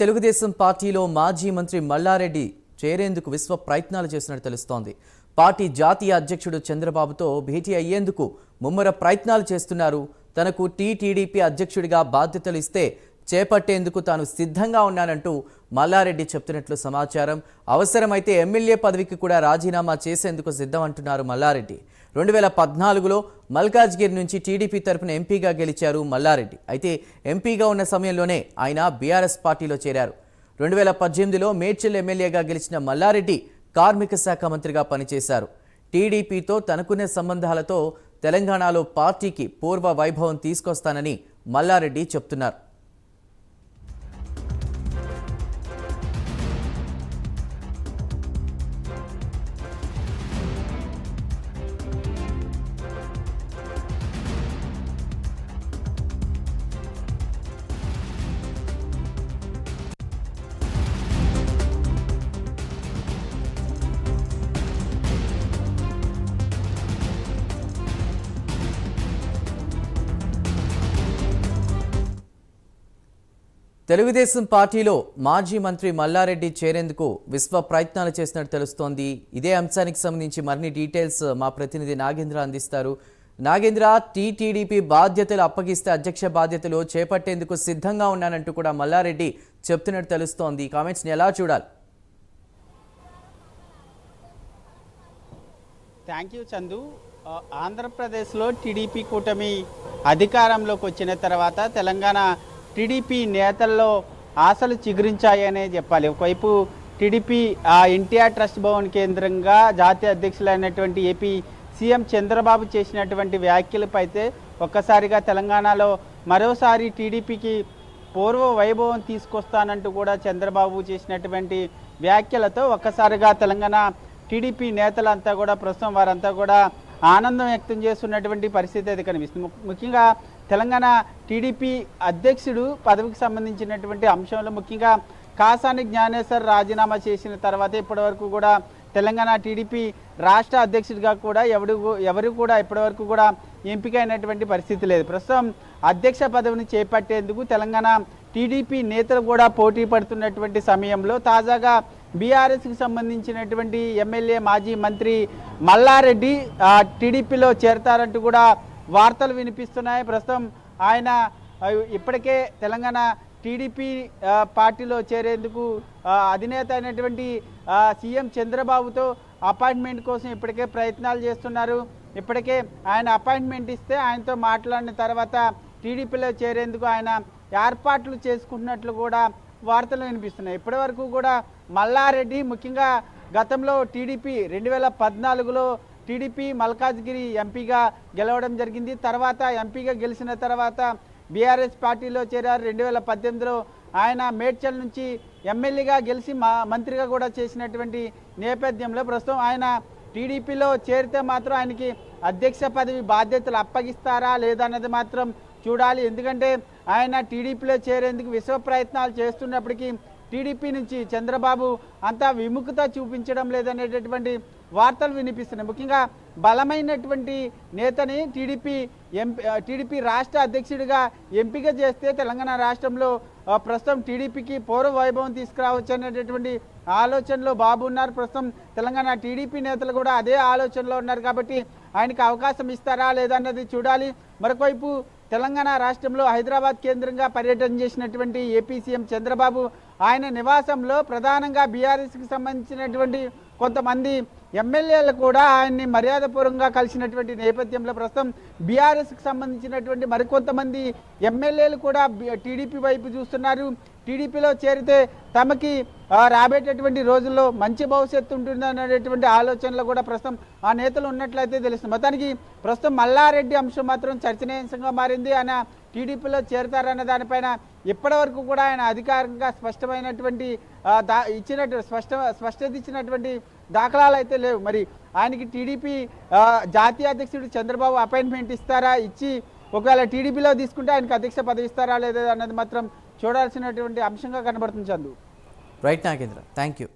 తెలుగుదేశం పార్టీలో మాజీ మంత్రి మల్లారెడ్డి చేరేందుకు విశ్వ ప్రయత్నాలు చేసినట్టు తెలుస్తోంది. పార్టీ జాతీయ అధ్యక్షుడు చంద్రబాబుతో భేటీ అయ్యేందుకు ముమ్మర ప్రయత్నాలు చేస్తున్నారు. తనకు టీటీడీపీ అధ్యక్షుడిగా బాధ్యతలు ఇస్తే చేపట్టేందుకు తాను సిద్ధంగా ఉన్నానంటూ మల్లారెడ్డి చెప్తున్నట్లు సమాచారం. అవసరమైతే ఎమ్మెల్యే పదవికి కూడా రాజీనామా చేసేందుకు సిద్ధం అంటున్నారు మల్లారెడ్డి. రెండు వేల పద్నాలుగులో మల్కాజ్గిరి నుంచి టీడీపీ తరపున ఎంపీగా గెలిచారు మల్లారెడ్డి. అయితే ఎంపీగా ఉన్న సమయంలోనే ఆయన బీఆర్ఎస్ పార్టీలో చేరారు. రెండు వేల పద్దెనిమిదిలో మేడ్చల్ ఎమ్మెల్యేగా గెలిచిన మల్లారెడ్డి కార్మిక శాఖ మంత్రిగా పనిచేశారు. టీడీపీతో తనకున్న సంబంధాలతో తెలంగాణలో పార్టీకి పూర్వ వైభవం తీసుకొస్తానని మల్లారెడ్డి చెప్తున్నారు. తెలుగుదేశం పార్టీలో మాజీ మంత్రి మల్లారెడ్డి చేరేందుకు విశ్వ ప్రయత్నాలు చేసినట్టు తెలుస్తోంది. ఇదే అంశానికి సంబంధించి మరిన్ని డీటెయిల్స్ మా ప్రతినిధి నాగేంద్ర అందిస్తారు. నాగేంద్ర టీటీడీపీ బాధ్యతలు అప్పగిస్తే అధ్యక్ష బాధ్యతలు చేపట్టేందుకు సిద్ధంగా ఉన్నానంటూ కూడా మల్లారెడ్డి చెప్తున్నట్టు తెలుస్తోంది. కామెంట్స్ని ఎలా చూడాలి? Thank you Chandu. ఆంధ్రప్రదేశ్లో టీడీపీ కూటమి అధికారంలోకి వచ్చిన తర్వాత తెలంగాణ టీడీపీ నేతల్లో ఆశలు చిగురించాయనే చెప్పాలి. ఒకవైపు టీడీపీ ఆ, ఎన్టీఆర్ ట్రస్ట్ భవన్ కేంద్రంగా జాతీయ అధ్యక్షులైనటువంటి ఏపీ సీఎం చంద్రబాబు చేసినటువంటి వ్యాఖ్యలపై అయితే ఒక్కసారిగా తెలంగాణలో మరోసారి టీడీపీకి పూర్వ వైభవం తీసుకొస్తానంటూ కూడా చంద్రబాబు చేసినటువంటి వ్యాఖ్యలతో ఒక్కసారిగా తెలంగాణ టీడీపీ నేతలంతా కూడా ప్రస్తుతం వారంతా కూడా ఆనందం వ్యక్తం చేస్తున్నటువంటి పరిస్థితి అయితే కనిపిస్తుంది. ముఖ్యంగా తెలంగాణ టీడీపీ అధ్యక్షుడు పదవికి సంబంధించినటువంటి అంశంలో ముఖ్యంగా కాసాని జ్ఞానేశ్వర్ రాజీనామా చేసిన తర్వాత ఇప్పటివరకు కూడా తెలంగాణ టీడీపీ రాష్ట్ర అధ్యక్షుడిగా కూడా ఎవడు ఎవరు కూడా ఇప్పటివరకు కూడా ఎంపిక అయినటువంటి పరిస్థితి లేదు. ప్రస్తుతం అధ్యక్ష పదవిని చేపట్టేందుకు తెలంగాణ టీడీపీ నేతలు కూడా పోటీ పడుతున్నటువంటి సమయంలో తాజాగా బీఆర్ఎస్కి సంబంధించినటువంటి ఎమ్మెల్యే మాజీ మంత్రి మల్లారెడ్డి టీడీపీలో చేరతారంటూ కూడా వార్తలు వినిపిస్తున్నాయి. ప్రస్తుతం ఆయన ఇప్పటికే తెలంగాణ టీడీపీ పార్టీలో చేరేందుకు అధినేత అయినటువంటి సీఎం చంద్రబాబుతో అపాయింట్మెంట్ కోసం ఇప్పటికే ప్రయత్నాలు చేస్తున్నారు. ఇప్పటికే ఆయన అపాయింట్మెంట్ ఇస్తే ఆయనతో మాట్లాడిన తర్వాత టీడీపీలో చేరేందుకు ఆయన ఏర్పాట్లు చేసుకుంటున్నట్లు కూడా వార్తలు వినిపిస్తున్నాయి. ఇప్పటివరకు కూడా మల్లారెడ్డి ముఖ్యంగా గతంలో టీడీపీ రెండు వేల పద్నాలుగులో టీడీపీ మల్కాజ్గిరి ఎంపీగా గెలవడం జరిగింది. తర్వాత ఎంపీగా గెలిచిన తర్వాత బీఆర్ఎస్ పార్టీలో చేరారు. రెండు వేల పద్దెనిమిదిలో ఆయన మేడ్చల్ నుంచి ఎమ్మెల్యేగా గెలిచి మా మంత్రిగా కూడా చేసినటువంటి నేపథ్యంలో ప్రస్తుతం ఆయన టీడీపీలో చేరితే మాత్రం ఆయనకి అధ్యక్ష పదవి బాధ్యతలు అప్పగిస్తారా లేదా అన్నది మాత్రం చూడాలి. ఎందుకంటే ఆయన టీడీపీలో చేరేందుకు విశ్వ ప్రయత్నాలు చేస్తున్నప్పటికీ టీడీపీ నుంచి చంద్రబాబు అంతా విముఖత చూపించడం లేదనేటటువంటి వార్తలు వినిపిస్తున్నాయి. ముఖ్యంగా బలమైనటువంటి నేతని టీడీపీ ఎంపీ టీడీపీ రాష్ట్ర అధ్యక్షుడిగా ఎంపిక చేస్తే తెలంగాణ రాష్ట్రంలో ప్రస్తుతం టీడీపీకి పూర్వ వైభవం తీసుకురావచ్చు అనేటటువంటి ఆలోచనలో బాబు ఉన్నారు. ప్రస్తుతం తెలంగాణ టీడీపీ నేతలు కూడా అదే ఆలోచనలో ఉన్నారు కాబట్టి ఆయనకి అవకాశం ఇస్తారా లేదా అన్నది చూడాలి. మరొకవైపు తెలంగాణ రాష్ట్రంలో హైదరాబాద్ కేంద్రంగా పర్యటన చేసినటువంటి ఏపీ సీఎం చంద్రబాబు ఆయన నివాసంలో ప్రధానంగా బీఆర్ఎస్కి సంబంధించినటువంటి కొంతమంది ఎమ్మెల్యేలు కూడా ఆయన్ని మర్యాదపూర్వకంగా కలిసినటువంటి నేపథ్యంలో ప్రస్తుతం బీఆర్ఎస్కి సంబంధించినటువంటి మరికొంతమంది ఎమ్మెల్యేలు కూడా టీడీపీ వైపు చూస్తున్నారు. టీడీపీలో చేరితే తమకి ఆ, రాబోయేటటువంటి రోజుల్లో మంచి భవిష్యత్తు ఉంటుంది అనేటువంటి ఆలోచనలో కూడా ప్రస్తుతం ఆ నేతలు ఉన్నట్లయితే తెలుస్తుంది. మొత్తానికి ప్రస్తుతం మల్లారెడ్డి అంశం మాత్రం చర్చనీయాంశంగా మారింది. ఆయన టీడీపీలో చేరతారన్న దానిపైన ఇప్పటివరకు కూడా ఆయన అధికారికంగా స్పష్టమైనటువంటి దా ఇచ్చినట్టు స్పష్ట స్పష్టత ఇచ్చినటువంటి దాఖలాలు అయితే లేవు. మరి ఆయనకి టీడీపీ జాతీయ అధ్యక్షుడు చంద్రబాబు అపాయింట్మెంట్ ఇస్తారా? ఇచ్చి ఒకవేళ టీడీపీలో తీసుకుంటే ఆయనకు అధ్యక్ష పదవి ఇస్తారా లేదా అన్నది మాత్రం చూడాల్సినటువంటి అంశంగా కనబడుతుంది Chandu. Right Nagendra. Thank you